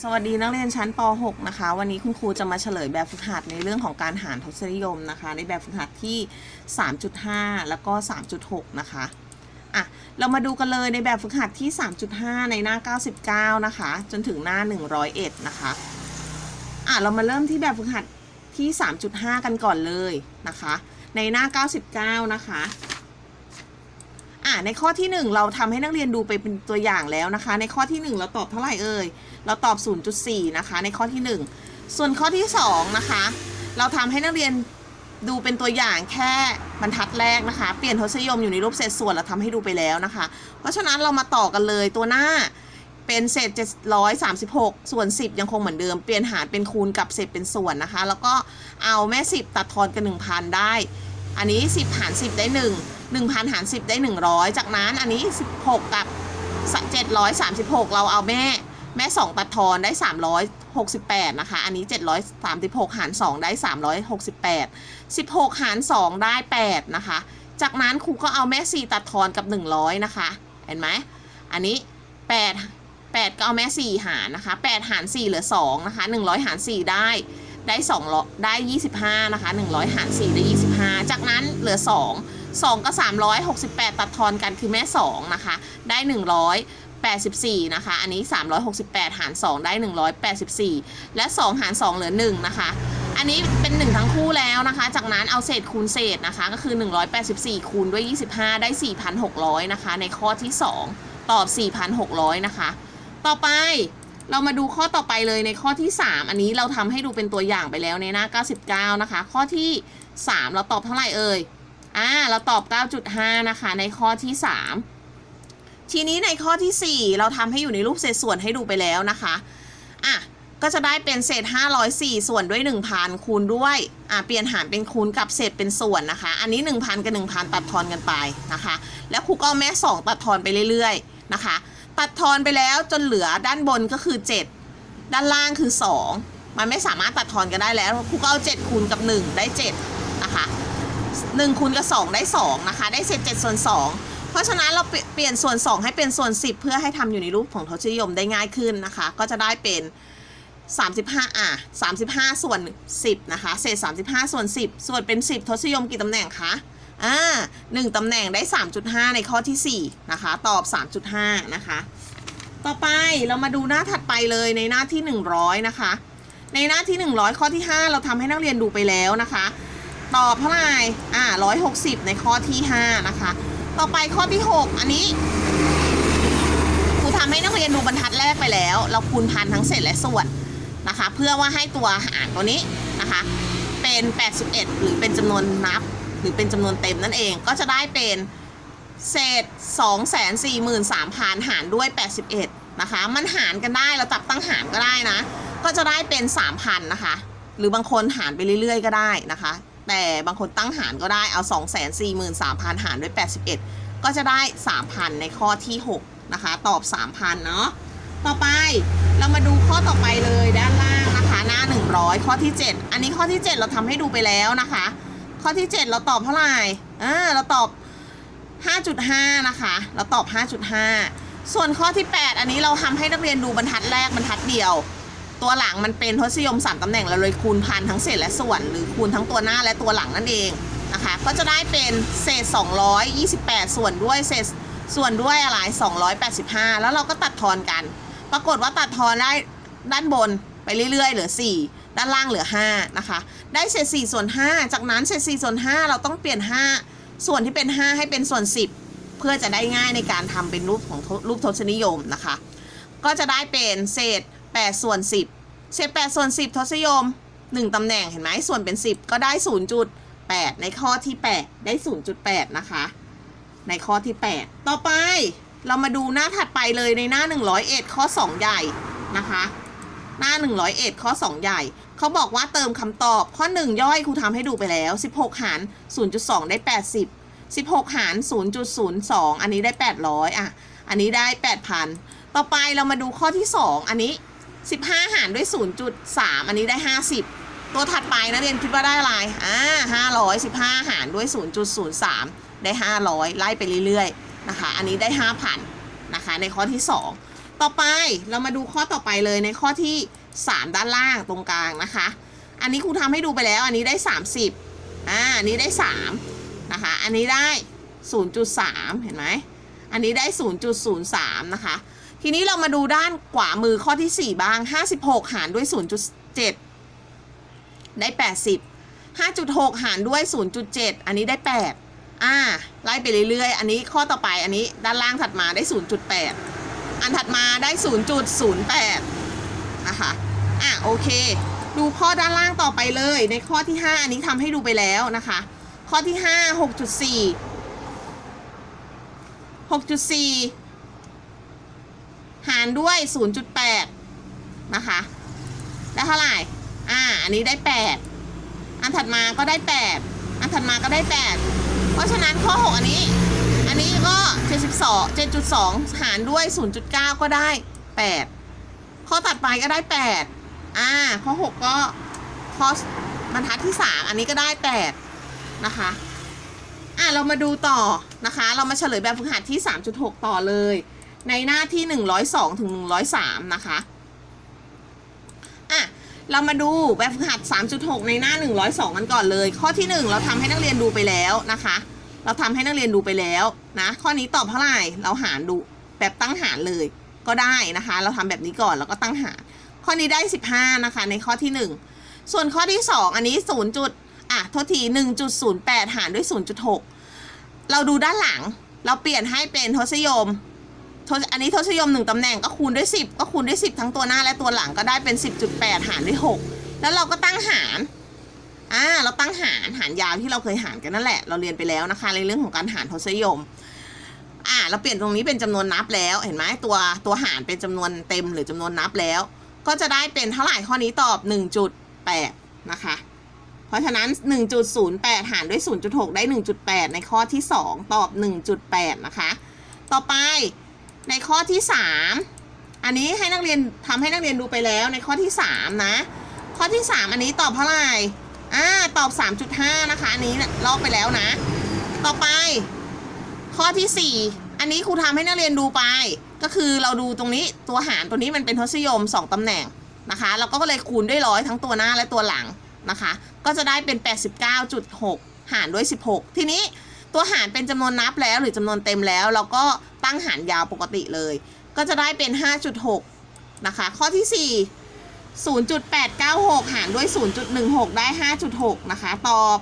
สวัสดีนักเรียนชั้นป .6 นะคะ วันนี้คุณครูจะมาเฉลยแบบฝึกหัดในเรื่องของการหารทศนิยมนะคะ ในแบบฝึกหัดที่ 3.5 แล้วก็ 3.6 นะคะอะเรามาดูกันเลยในแบบฝึกหัดที่ 3.5 ในหน้า 99 นะคะ จนถึงหน้า 101 นะคะอะเรามาเริ่มที่แบบฝึกหัดที่ 3.5 กันก่อนเลยนะคะ ในหน้า 99 นะคะ ในข้อที่ 1 เราทำให้นักเรียนดูไปเป็นตัวอย่างแล้วนะคะ ในข้อที่ 1 เราตอบเท่าไหร่เอ่ยเราตอบ 0.4 นะคะ ในข้อที่ 1 ส่วนข้อที่2นะคะ เราทำให้นักเรียนดูเป็นตัวอย่างแค่บรรทัดแรกนะคะ เปลี่ยนทศนิยมอยู่ในรูปเศษส่วนเราทำให้ดูไปแล้วนะคะ เพราะฉะนั้นเรามาต่อกันเลยตัวหน้าเป็นเศษ 736 ส่วน 10 ยังคงเหมือนเดิม เปลี่ยนหารเป็นคูณกับเศษเป็นส่วนนะคะ แล้วก็เอาแม่ 10 ตัดทอนกัน1,000 ได้ อันนี้ 10 หาร 10 ได้ 1 1,000 หาร 10 ได้ 100 จากนั้นอันนี้ 16 กับ 736 เราเอาแม่ แม่ 2 ตัดทอนได้ 368 นะคะ อันนี้ 736 หาร 2 ได้ 368 16 หาร 2 ได้ 8 นะคะ จากนั้นครูก็เอาแม่ 4 ตัดทอนกับ 100 นะคะ เห็นไหม อันนี้ 8 8 ก็เอาแม่ 4 หารนะคะ 8 หาร 4 เหลือ 2 นะคะ 100 หาร 4 ได้ ได้2ได้ 25 นะคะ 100 หาร 4 ได้ 25 จากนั้นเหลือ 2 2ก็368 ตัดทอนกันคือแม่ 2 นะคะ ได้ 184 นะคะ อันนี้ 368 หาร 2 ได้ 184 และ 2 หาร 2 เหลือ 1 นะคะ อันนี้เป็น 1 ทั้งคู่แล้วนะคะ จากนั้นเอาเศษคูณเศษนะคะ ก็คือ 184 คูณด้วย 25 ได้ 4,600 นะคะ ในข้อที่ 2 ตอบ 4,600 นะคะ ต่อไปเรามาดูข้อต่อไปเลยในข้อที่ 3 อันนี้เราทำให้ดูเป็นตัวอย่างไปแล้วในหน้า 99 นะคะ ข้อที่ 3 เราตอบเท่าไหร่เอ่ย อ่า เราตอบ 9.5 นะคะ ในข้อที่ 3 ทีนี้ในข้อที่ 4 เราทำให้อยู่ในรูปเศษส่วนให้ดูไปแล้วนะคะ อะ ก็จะได้เป็นเศษ 504 ส่วนด้วย 1,000 คูณด้วย อะ เปลี่ยนหารเป็นคูณกับเศษเป็นส่วนนะคะ อันนี้ 1,000 กับ 1,000 ตัดทอนกันไปนะคะ แล้วครูก็เอาแม่ 2 ตัดทอนไปเรื่อยๆ นะคะ ตัดทอนไปแล้วจนเหลือด้านบนก็คือ 7 ด้านล่างคือ 2มันไม่สามารถตัดทอนกันได้แล้วครูก็เอา7คูณกับ 1 ได้ 7 นะคะ1คูณกับ 2 ได้ 2 นะคะ ได้เศษ7ส่วน 2 เพราะฉะนั้นเราเปลี่ยนเปลี่ยนส่วน 2 ให้เป็นส่วน 10 เพื่อให้ทำอยู่ในรูปของทศนิยมได้ง่ายขึ้นนะคะ ก็จะได้เป็น 35อะ35 ส่วน 10 นะคะ เศษ 35 ส่วน 10 ส่วนเป็น 10 ทศนิยมกี่ตำแหน่งคะอ่าหนึ่งตำแหน่งได้ 3.5 ในข้อที่ 4 นะคะ ตอบ 3.5 นะคะ ต่อไปเรามาดูหน้าถัดไปเลยในหน้าที่ 100 นะคะ ในหน้าที่ 100 ข้อที่ 5 เราทำให้นักเรียนดูไปแล้วนะคะ ตอบเท่าไหร่อ่า160ในข้อที่5นะคะ ต่อไปข้อที่6อันนี้ครูทำให้นักเรียนดูบรรทัดแรกไปแล้ว เราคูณพันทั้งเศษและส่วนนะคะ เพื่อว่าให้ตัวหารตัวนี้นะคะ เป็น 81 หรือเป็นจำนวนนับ หรือเป็นจำนวนเต็มนั่นเองก็จะได้เป็นเศษ 243,000 หารด้วย 81 นะคะ มันหารกันได้ เราจับตั้งหารก็ได้นะ ก็จะได้เป็น 3,000 นะคะ หรือบางคนหารไปเรื่อยๆ ก็ได้นะคะ แต่บางคนตั้งหารก็ได้เอา 243,000 หารด้วย 81 ก็จะได้ 3,000 ในข้อที่ 6 นะคะ ตอบ 3,000 เนาะต่อไปเรามาดูข้อต่อไปเลยด้านล่างนะคะ หน้า 100 ข้อที่ 7 อันนี้ข้อที่ 7 เราทำให้ดูไปแล้วนะคะ ข้อที่ 7 เราตอบเท่าไหร่อ่าเราตอบ 5.5 นะคะ เราตอบ 5.5 ส่วนข้อที่ 8 อันนี้เราทำให้นักเรียนดูบรรทัดแรกบรรทัดเดียว ตัวหลังมันเป็นทศนิยม3ตำแหน่งเราเลยคูณพันทั้งเศษและส่วน หรือคูณทั้งตัวหน้าและตัวหลังนั่นเองนะคะก็จะได้เป็นเศษ 228 ส่วนด้วยเศษส่วนด้วยอะไร 285 แล้วเราก็ตัดทอนกัน ปรากฏว่าตัดทอนได้ด้านบนไปเรื่อยๆ เหลือ 4 ด้านล่างเหลือ 5 นะคะ ได้เศษ 4 ส่วน 5 จากนั้นเศษ 4 ส่วน 5 เราต้องเปลี่ยน 5 ส่วนที่เป็น 5 ให้เป็นส่วน 10 เพื่อจะได้ง่ายในการทำเป็นรูปของรูปทศนิยมนะคะ ก็จะได้เป็นเศษ 8 ส่วน 10 เศษ8ส่วน 10 ทศนิยม 1ตำแหน่งเห็นไหมส่วนเป็น 10 ก็ได้ 0.8 ในข้อที่ 8 ได้ 0.8 นะคะ ในข้อที่ 8 ต่อไปเรามาดูหน้าถัดไปเลยในหน้า 101 ข้อ 2 ใหญ่นะคะ หน้า 101 ข้อ 2 ใหญ่ เขาบอกว่าเติมคำตอบข้อ 1 ย่อยครูทำให้ดูไปแล้ว 16 หาร 0.2 ได้ 80 16 หาร 0.02 อันนี้ได้ 800 อะ อันนี้ได้ 8,000 ต่อไปเรามาดูข้อที่ 2 อันนี้ 15 หารด้วย 0.3 อันนี้ได้ 50 ตัวถัดไปนะเรียนคิดว่าได้อะไรอ่า500 15 หารด้วย 0.03 ได้ 500 ไล่ไปเรื่อยๆนะคะ อันนี้ได้ 5,000 นะคะ ในข้อที่ 2 ต่อไปเรามาดูข้อต่อไปเลยในข้อที่ 3 ด้านล่างตรงกลางนะคะ อันนี้ครูทำให้ดูไปแล้ว อันนี้ได้ 30อ่าอันนี้ได้ 3 นะคะ อันนี้ได้ 0.3 เห็นไหม อันนี้ได้ 0.03 นะคะ ทีนี้เรามาดูด้านขวามือข้อที่ 4 บ้าง 56 หารด้วย 0.7 ได้ 80 5.6 หารด้วย 0.7 อันนี้ได้ 8 อ่า ไล่ไปเรื่อยๆ อันนี้ข้อต่อไปอันนี้ด้านล่างถัดมาได้ 0.8 อันถัดมาได้ 0.08 นะคะ อะโอเค ดูข้อด้านล่างต่อไปเลย ในข้อที่ 5 อันนี้ทำให้ดูไปแล้วนะคะ ข้อที่ 5 6.4 6.4หารด้วย 0.8 นะคะ ได้เท่าไหร่ อ่า อันนี้ได้ 8 อันถัดมาก็ได้ 8 อันถัดมาก็ได้ 8 เพราะฉะนั้นข้อ 6 อันนี้ อันนี้ก็ 72 7.2 หารด้วย 0.9 ก็ได้ 8 ข้อตัดไปก็ได้ 8 อ่า ข้อ 6 ก็ข้อบรรทัดที่ 3 อันนี้ก็ได้ 8 นะคะอะเรามาดูต่อนะคะ เรามาเฉลยแบบฝึกหัดที่ 3.6 ต่อเลย ในหน้าที่ 102ถึง103 นะคะ อะ เรามาดูแบบฝึกหัด 3.6 ในหน้า 102 กันก่อนเลย ข้อที่ 1 เราทำให้นักเรียนดูไปแล้วนะคะ เราทำให้นักเรียนดูไปแล้วนะ ข้อนี้ตอบเท่าไหร่ เราหารดูแบบตั้งหารเลยก็ได้นะคะ เราทำแบบนี้ก่อนแล้วก็ตั้งหาร ข้อนี้ได้ 15 นะคะ ในข้อที่ 1 ส่วนข้อที่ 2 อันนี้0จุดอะโทษที1.08 หารด้วย 0.6 เราดูด้านหลัง เราเปลี่ยนให้เป็นทศนิยม อันนี้ทศนิยม1ตำแหน่งก็คูณด้วย 10 ก็คูณด้วย 10 ทั้งตัวหน้าและตัวหลังก็ได้เป็น 10.8 หารด้วย 6 แล้วเราก็ตั้งหารอ่าเราตั้งหารหารยาวที่เราเคยหารกันนั่นแหละ เราเรียนไปแล้วนะคะในเรื่องของการหารทศนิยมอ่าเราเปลี่ยนตรงนี้เป็นจำนวนนับแล้ว เห็นไหมตัวตัวหารเป็นจำนวนเต็มหรือจำนวนนับแล้ว ก็จะได้เป็นเท่าไหร่ข้อนี้ตอบ 1.8 นะคะ เพราะฉะนั้น 1.08 หารด้วย 0.6 ได้ 1.8 ในข้อที่ 2 ตอบ 1.8 นะคะ ต่อไป ในข้อที่ 3 อันนี้ให้นักเรียนทำให้นักเรียนดูไปแล้วในข้อที่ 3 นะ ข้อที่ 3 อันนี้ตอบเท่าไหร่อ่าตอบ 3.5 นะคะ อันนี้ลอกไปแล้วนะ ต่อไป ข้อที่ 4 อันนี้ครูทำให้นักเรียนดูไป ก็คือเราดูตรงนี้ตัวหารตัวนี้มันเป็นทศนิยม 2ตำแหน่งนะคะ เราก็เลยคูณด้วยร้อยทั้งตัวหน้าและตัวหลังนะคะ ก็จะได้เป็น 89.6 หารด้วย 16 ทีนี้ ตัวหารเป็นจำนวนนับแล้วหรือจำนวนเต็มแล้ว เราก็ตั้งหารยาวปกติเลย ก็จะได้เป็น 5.6 นะคะ ข้อที่ 4 0.896 หารด้วย 0.16 ได้ 5.6 นะคะ ตอบ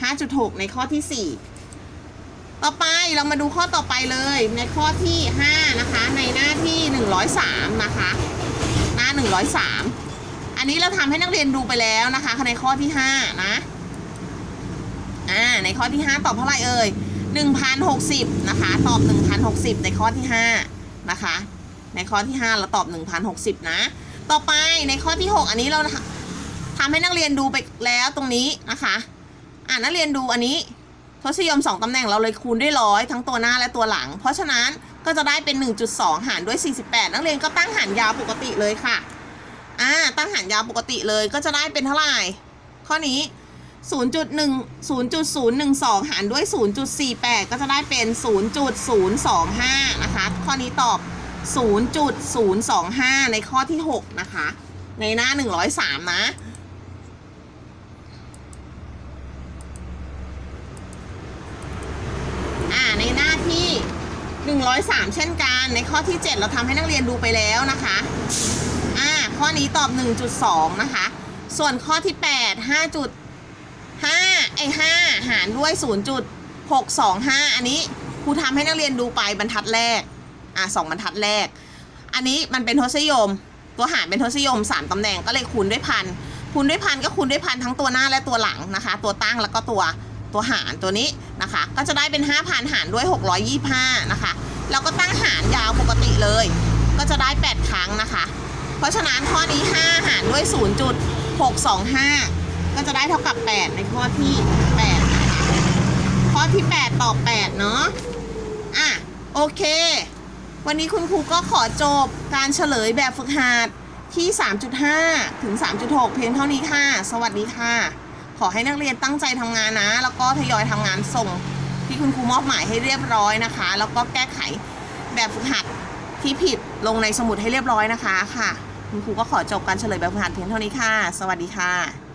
5.6 ในข้อที่ 4 ต่อไปเรามาดูข้อต่อไปเลย ในข้อที่ 5 นะคะ ในหน้าที่ 103 นะคะ หน้า 103 อันนี้เราทำให้นักเรียนดูไปแล้วนะคะในข้อที่ 5 นะ อ่าในข้อที่ 5 ตอบเท่าไหร่เอ่ย1,060นะคะตอบ 1,060 ในข้อที่5นะคะ ในข้อที่ 5 เราตอบ 1,060 นะ ต่อไปในข้อที่ 6 อันนี้เราทำให้นักเรียนดูไปแล้วตรงนี้นะคะอ่านักเรียนดูอันนี้ทศนิยม 2ตำแหน่งเราเลยคูณด้วยร้อยทั้งตัวหน้าและตัวหลัง เพราะฉะนั้นก็จะได้เป็น 1.2 หารด้วย 48 นักเรียนก็ตั้งหารยาวปกติเลยค่ะอ่าตั้งหารยาวปกติเลยก็จะได้เป็นเท่าไหร่ข้อนี้ 0.1 0.012 หารด้วย 0.48 ก็จะได้เป็น 0.025 นะคะ ข้อนี้ตอบ 0.025 ในข้อที่ 6 นะคะ ในหน้า 103 นะอ่าในหน้าที่ 103 เช่นกัน ในข้อที่ 7 เราทำให้นักเรียนดูไปแล้วนะคะ อ่า ข้อนี้ตอบ 1.2 นะคะ ส่วนข้อที่ 8 5. ห้าไอ้ห้าหารด้วย 0.625 อันนี้ครูทำให้นักเรียนดูไปบรรทัดแรก อะสองบรรทัดแรก อันนี้มันเป็นทศนิยม ตัวหารเป็นทศนิยม 3ตำแหน่งก็เลยคูณด้วยพันคูณด้วยพันก็คูณด้วยพันทั้งตัวหน้าและตัวหลังนะคะ ตัวตั้งแล้วก็ตัวตัวหารตัวนี้นะคะ ก็จะได้เป็น 5,000 หารด้วย 625 นะคะเราก็ตั้งหารยาวปกติเลย ก็จะได้ 8 ครั้งนะคะ เพราะฉะนั้นข้อนี้ 5 หารด้วย 0.625 ก็จะได้เท่ากับ 8 ในข้อที่8นะคะข้อที่ 8 ต่อ 8 เนาะอะ โอเค วันนี้คุณครูก็ขอจบการเฉลยแบบฝึกหัดที่ 3.5 ถึง 3.6 เพียงเท่านี้ค่ะ สวัสดีค่ะ ขอให้นักเรียนตั้งใจทำงานนะ แล้วก็ทยอยทำงานส่งที่คุณครูมอบหมายให้เรียบร้อยนะคะ แล้วก็แก้ไขแบบฝึกหัดที่ผิดลงในสมุดให้เรียบร้อยนะคะค่ะ คุณครูก็ขอจบการเฉลยแบบฝึกหัดเพียงเท่านี้ค่ะ สวัสดีค่ะ